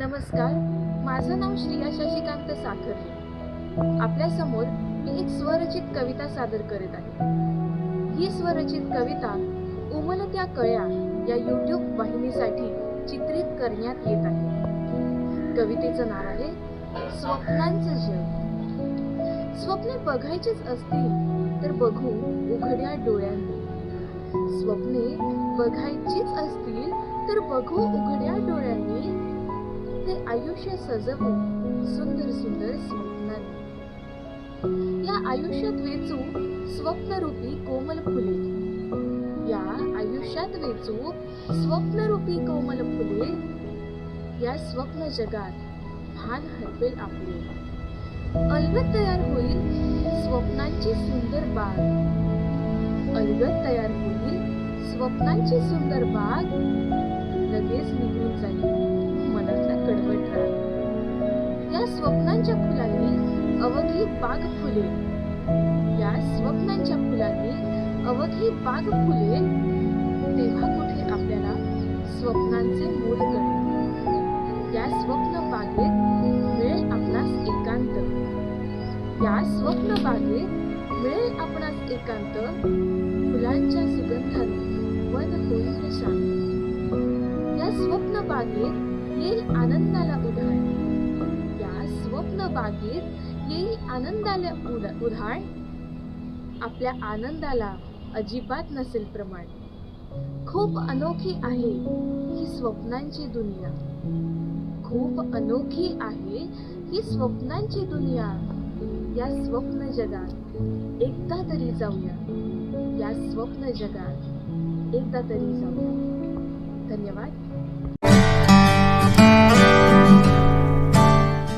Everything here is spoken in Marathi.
नमस्कार. माझं नाव श्रिया शशिकांत साखरे. आपल्यासमोर मी एक स्वरचित कविता सादर करीत आहे. ही स्वरचित कविता उमलत्या कळ्या या युट्यूब वाहिनीसाठी चित्रित करण्यात येत आहे. कवितेचं नाव आहे स्वप्नांचं जग. स्वप्ने बघायचीच असतील तर बघू उघड्या डोळ्यांनी. स्वप्ने बघायचीच असतील तर बघू उघड्या डोळ्यांनी. ते आयुष्य सजवू सुंदर सुंदर स्वप्नांनी या आयुष्यात वेचू स्वप्नरूपी कोमल फुले. या आयुष्यात वेचू स्वप्नरूपी कोमल फुले. या स्वप्न जगात भान हरवेल आपले. अलगद तयार होईल स्वप्नांची सुंदर बाग. अलगद तयार होईल स्वप्नांची सुंदर बाग. लगेच निघून जाईल. स्वप्नांच्या फुलांनी अवघी बाग फुले. या स्वप्नांच्या फुलांनी अवघी बाग फुले. तेव्हा कुठे आपल्याला स्वप्नांचे मूल कळेल? या स्वप्न बागेत मिळेल आपणास एकांत. या स्वप्न बागेत मिळेल आपणास एकांत. फुलांच्या सुगंधात मन होईल शांत. या स्वप्न बागेत येईल आनंदाला उधाण. स्वप्न बागेत येई आनंदाला उड- उधाण. आपल्या आनंदाला अजिबात नसेल प्रमाण. खूप अनोखी आहे ही स्वप्नांची दुनिया. खूप अनोखी आहे ही स्वप्नांची दुनिया. या स्वप्न जगात एकदा तरी जाऊया. या स्वप्न जगात एकदा तरी जाऊया.